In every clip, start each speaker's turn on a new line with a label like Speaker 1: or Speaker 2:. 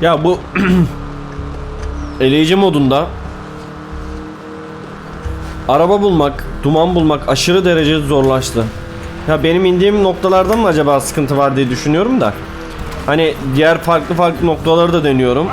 Speaker 1: Ya bu eleyici modunda araba bulmak, duman bulmak aşırı derece zorlaştı. Ya benim indiğim noktalardan mı acaba sıkıntı var diye düşünüyorum da. Hani diğer farklı farklı noktaları da deniyorum.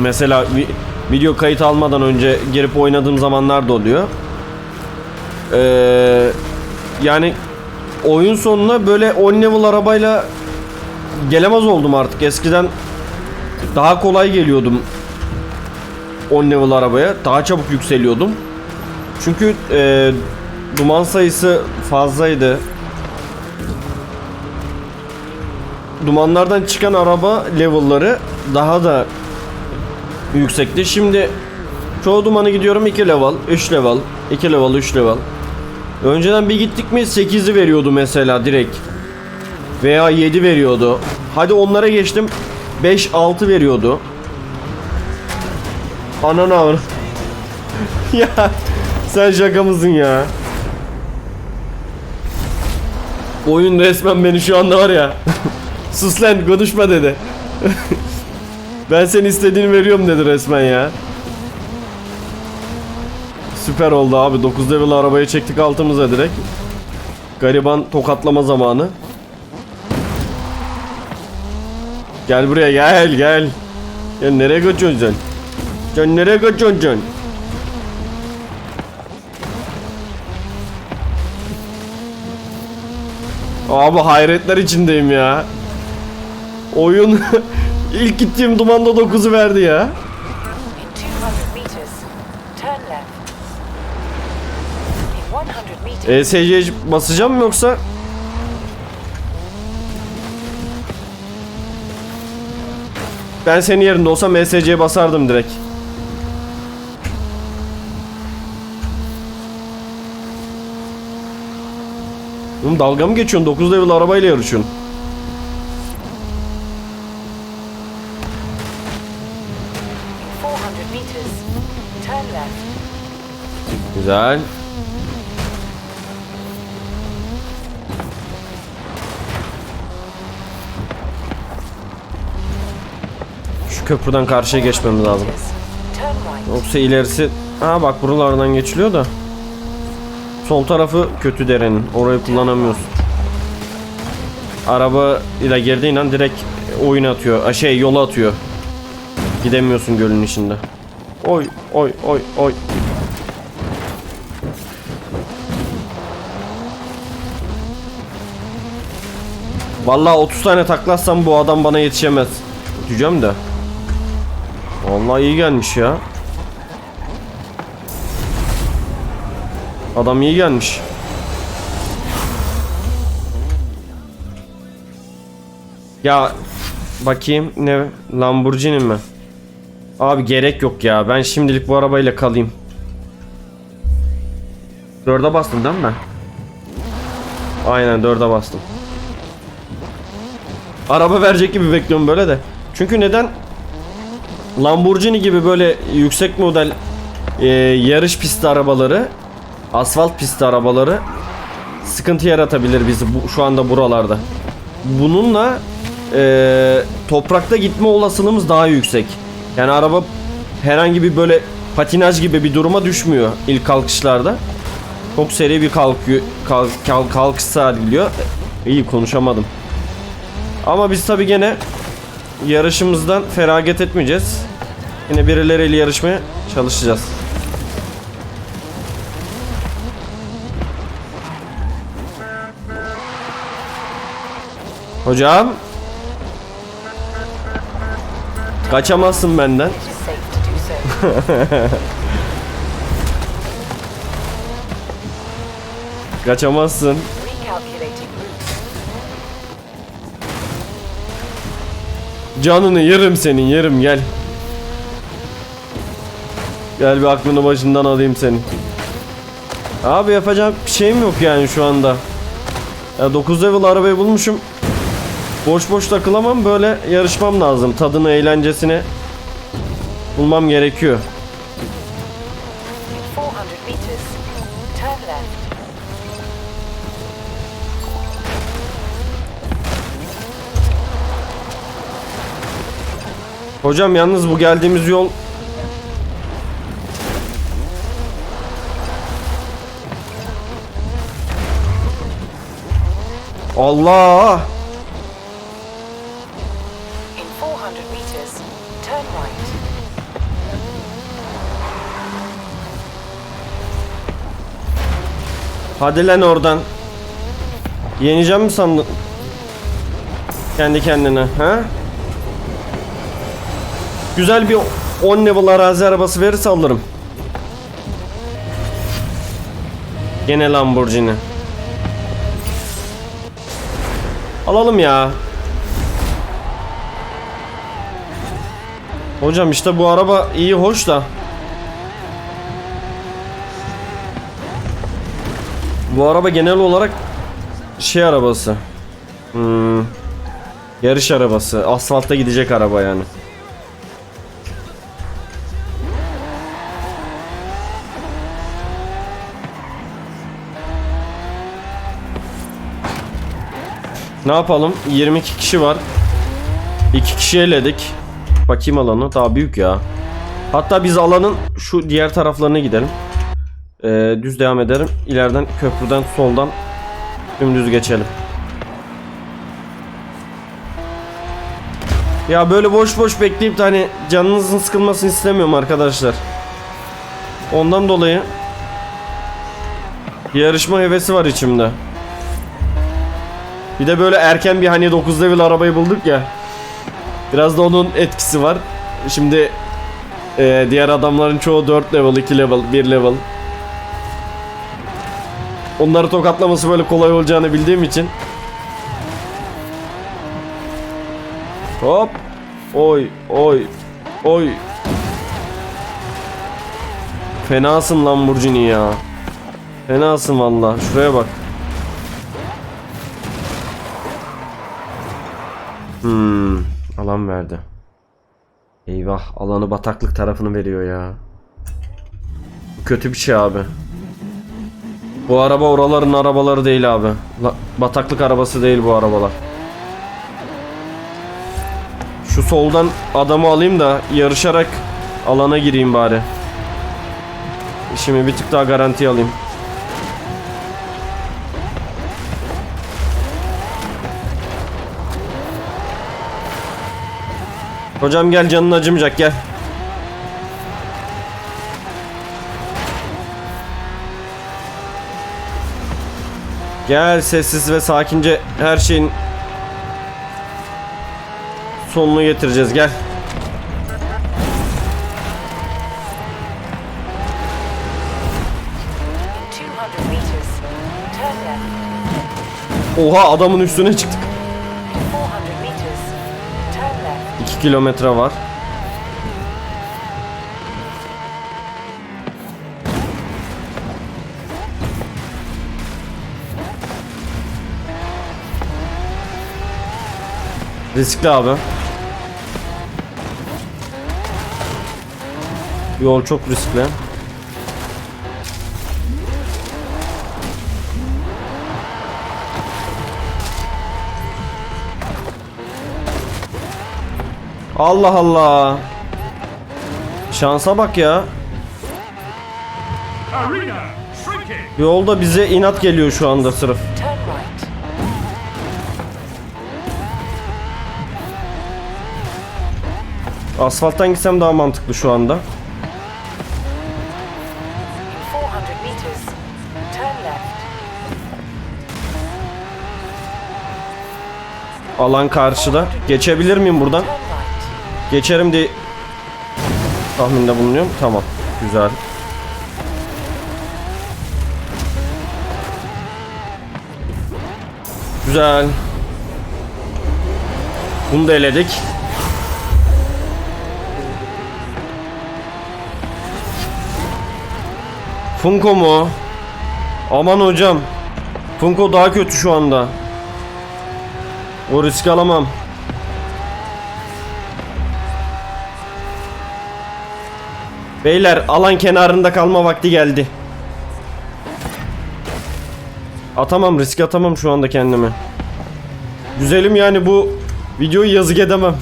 Speaker 1: Mesela vi- video kayıt almadan önce girip oynadığım zamanlar da oluyor. Ee, yani oyun sonuna böyle 10 level arabayla gelemez oldum artık. Eskiden daha kolay geliyordum 10 level arabaya. Daha çabuk yükseliyordum. Çünkü e, duman sayısı fazlaydı. Dumanlardan çıkan araba level'ları daha da yüksekti. Şimdi çoğu dumanı gidiyorum 2 level, 3 level, 2 level, 3 level. Önceden bir gittik mi 8'i veriyordu mesela direkt. Veya 7 veriyordu. Hadi onlara geçtim. 5-6 veriyordu. Ananı avra. ya sen şaka mısın ya? Oyun resmen beni şu anda var ya. Sus lan konuşma dedi. ben senin istediğini veriyorum dedi resmen ya. Süper oldu abi. 9 level arabayı çektik altımıza direkt. Gariban tokatlama zamanı. Gel buraya gel gel. Ya nereye kaçıyorsun sen? Sen nereye kaçıyorsun sen? Abi hayretler içindeyim ya. Oyun ilk gittiğim dumanda 9'u verdi ya.
Speaker 2: In 200 meters, turn left. In 100 meters,
Speaker 1: ESC'ye basacağım mı yoksa? Ben senin yerinde olsam ESC'ye basardım direkt. Oğlum dalga mı geçiyorsun? 9 level arabayla yarışıyorsun.
Speaker 2: in 400 meters, turn left.
Speaker 1: Güzel. Köprüden karşıya geçmemiz lazım. Yoksa ilerisi... Ha bak buralardan geçiliyor da. Sol tarafı kötü derenin. Orayı kullanamıyorsun. Araba ile girdiğin an direkt oyun atıyor. a, Şey yola atıyor. Gidemiyorsun gölün içinde. Oy oy oy oy. Vallahi 30 tane taklatsam bu adam bana yetişemez. Diyeceğim de. Vallahi iyi gelmiş ya. Adam iyi gelmiş. Ya bakayım ne Lamborghini mi? Abi gerek yok ya. Ben şimdilik bu arabayla kalayım. Dörde bastım değil mi ben? Aynen dörde bastım. Araba verecek gibi bekliyorum böyle de. Çünkü neden? Lamborghini gibi böyle yüksek model e, yarış pisti arabaları, asfalt pisti arabaları sıkıntı yaratabilir bizi bu, şu anda buralarda. Bununla e, toprakta gitme olasılığımız daha yüksek. Yani araba herhangi bir böyle patinaj gibi bir duruma düşmüyor ilk kalkışlarda. Çok seri bir kalkıyor, kalk, kalk, kalkış sergiliyor. İyi konuşamadım. Ama biz tabi gene yarışımızdan feragat etmeyeceğiz. Yine birileriyle yarışmaya çalışacağız. Hocam kaçamazsın benden. Kaçamazsın. Canını yerim senin yerim gel. Gel bir aklını başından alayım senin. Abi yapacak bir şeyim yok yani şu anda. Ya 9 level arabayı bulmuşum. Boş boş takılamam böyle yarışmam lazım. Tadını eğlencesini bulmam gerekiyor. Hocam yalnız bu geldiğimiz yol Allah!
Speaker 2: In 400 meters, turn right.
Speaker 1: Hadi lan oradan. Yeneceğim mi sandın? Kendi kendine, ha? Güzel bir 10 level arazi arabası verirse alırım. Gene Lamborghini. Alalım ya. Hocam işte bu araba iyi hoş da. Bu araba genel olarak şey arabası. Hmm, yarış arabası. Asfaltta gidecek araba yani. Ne yapalım? 22 kişi var. 2 kişi eledik. Bakayım alanı. Daha büyük ya. Hatta biz alanın şu diğer taraflarına gidelim. Ee, düz devam ederim. İleriden köprüden soldan dümdüz geçelim. Ya böyle boş boş bekleyip de hani canınızın sıkılmasını istemiyorum arkadaşlar. Ondan dolayı yarışma hevesi var içimde. Bir de böyle erken bir hani 9 level arabayı bulduk ya. Biraz da onun etkisi var. Şimdi e, diğer adamların çoğu 4 level, 2 level, 1 level. Onları tokatlaması böyle kolay olacağını bildiğim için. Hop. Oy, oy, oy. Fenasın Lamborghini ya. Fenasın valla. Şuraya bak. Hmm, alan verdi. Eyvah, alanı bataklık tarafını veriyor ya. Bu kötü bir şey abi. Bu araba oraların arabaları değil abi. La- bataklık arabası değil bu arabalar. Şu soldan adamı alayım da yarışarak alana gireyim bari. Şimdi bir tık daha garanti alayım. Hocam gel canın acımayacak gel. Gel sessiz ve sakince her şeyin sonunu getireceğiz gel.
Speaker 2: In 200 meters, turn left.
Speaker 1: Oha adamın üstüne çıktık. 2 kilometre var. Riskli abi. Yol çok riskli. Allah Allah. Şansa bak ya. Yolda bize inat geliyor şu anda sırf. Asfalttan gitsem daha mantıklı şu anda.
Speaker 2: In 400 meters, turn left.
Speaker 1: Alan karşıda. Geçebilir miyim buradan? Geçerim diye tahminde bulunuyorum. Tamam. Güzel. Güzel. Bunu da eledik. Funko mu? Aman hocam. Funko daha kötü şu anda. O risk alamam. Beyler alan kenarında kalma vakti geldi. Atamam risk atamam şu anda kendimi. Güzelim yani bu videoyu yazık edemem.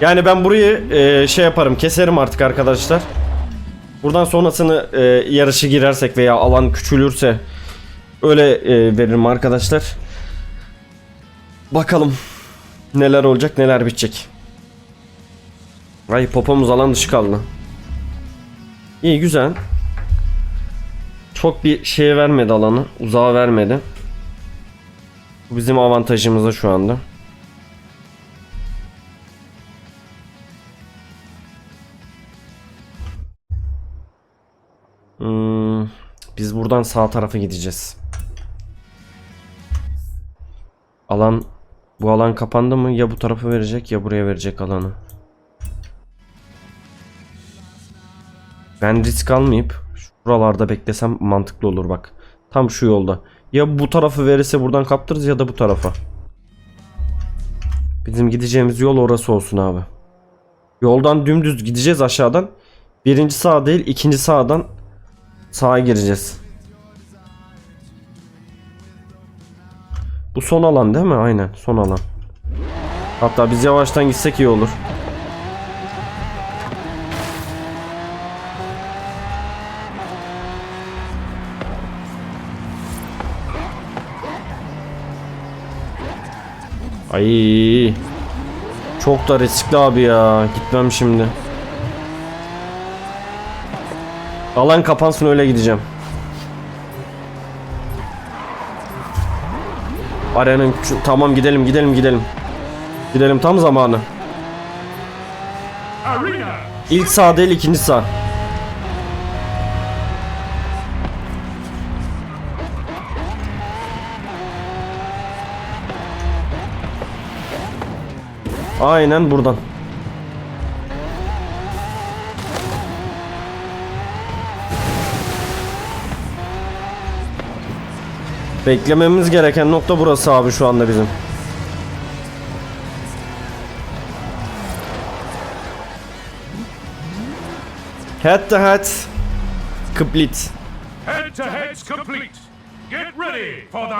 Speaker 1: Yani ben burayı e, şey yaparım keserim artık arkadaşlar. Buradan sonrasını e, yarışı girersek veya alan küçülürse öyle e, veririm arkadaşlar. Bakalım neler olacak neler bitecek. Ay popomuz alan dışı kaldı. İyi güzel. Çok bir şeye vermedi alanı. Uzağa vermedi. Bu bizim avantajımıza şu anda. Hmm, biz buradan sağ tarafa gideceğiz. Alan bu alan kapandı mı ya bu tarafa verecek ya buraya verecek alanı. Ben risk almayıp şuralarda beklesem mantıklı olur bak. Tam şu yolda. Ya bu tarafı verirse buradan kaptırırız ya da bu tarafa. Bizim gideceğimiz yol orası olsun abi. Yoldan dümdüz gideceğiz aşağıdan. Birinci sağ değil ikinci sağdan sağa gireceğiz. Bu son alan değil mi? Aynen son alan. Hatta biz yavaştan gitsek iyi olur. Ay. Çok da riskli abi ya. Gitmem şimdi. Alan kapansın öyle gideceğim. Arenanın tamam gidelim gidelim gidelim. Gidelim tam zamanı. İlk sağ değil ikinci sağ. Aynen buradan. Beklememiz gereken nokta burası abi şu anda bizim. Head to head. Complete.
Speaker 3: Head to head's complete. Get ready for the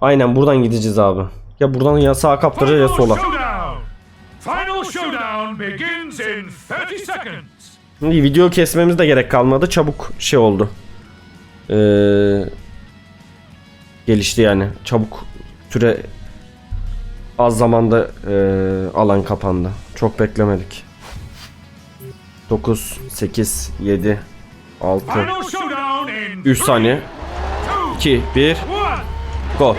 Speaker 1: Aynen buradan gideceğiz abi. Ya buradan ya sağa kaptırır ya sola.
Speaker 3: Final showdown begins in 30 seconds.
Speaker 1: Şimdi video kesmemiz de gerek kalmadı. Çabuk şey oldu. Ee, gelişti yani. Çabuk süre az zamanda ee, alan kapandı. Çok beklemedik. 9, 8, 7, 6,
Speaker 3: Final showdown in
Speaker 1: 3 saniye. 2, 1,
Speaker 3: 1.
Speaker 1: go.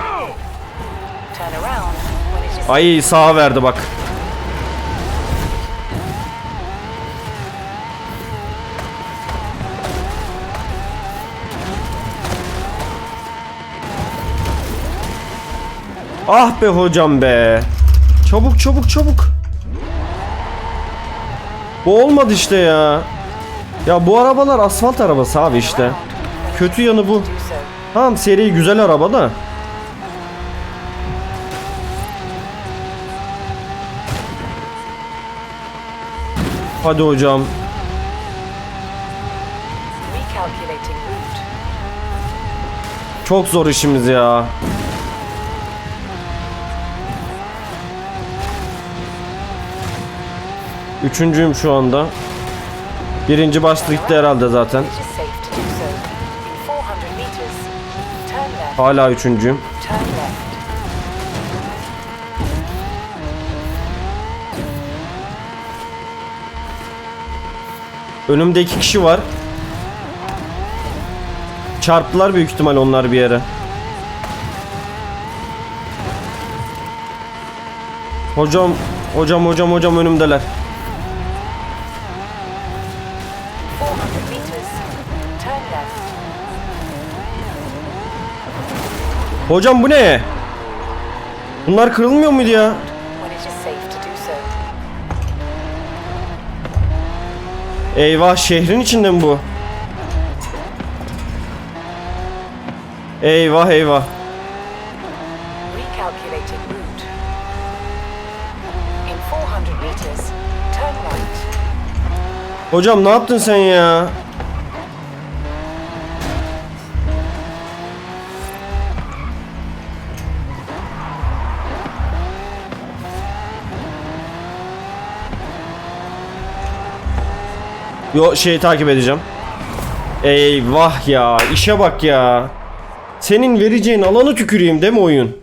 Speaker 1: Ay sağa verdi bak. Ah be hocam be. Çabuk çabuk çabuk. Bu olmadı işte ya. Ya bu arabalar asfalt arabası abi işte. Kötü yanı bu. Tamam seri güzel araba da. Hadi hocam. Çok zor işimiz ya. Üçüncüyüm şu anda. Birinci gitti herhalde zaten.
Speaker 2: It is safe to do so. In 400 meters, turn left.
Speaker 1: Hala üçüncüyüm. Önümde iki kişi var. Çarptılar büyük ihtimal onlar bir yere. Hocam, hocam, hocam, hocam önümdeler. Hocam bu ne? Bunlar kırılmıyor muydu ya? Eyvah şehrin içinde mi bu? Eyvah eyvah.
Speaker 2: Recalculating route. In 400 meters, turn right.
Speaker 1: Hocam ne yaptın sen ya? Yo şeyi takip edeceğim. Eyvah ya. işe bak ya. Senin vereceğin alanı tüküreyim değil mi oyun?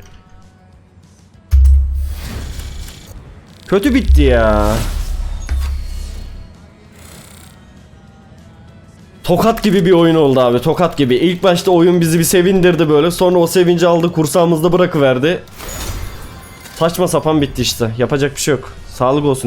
Speaker 1: Kötü bitti ya. Tokat gibi bir oyun oldu abi. Tokat gibi. İlk başta oyun bizi bir sevindirdi böyle. Sonra o sevinci aldı kursağımızda bırakıverdi. Saçma sapan bitti işte. Yapacak bir şey yok. Sağlık olsun.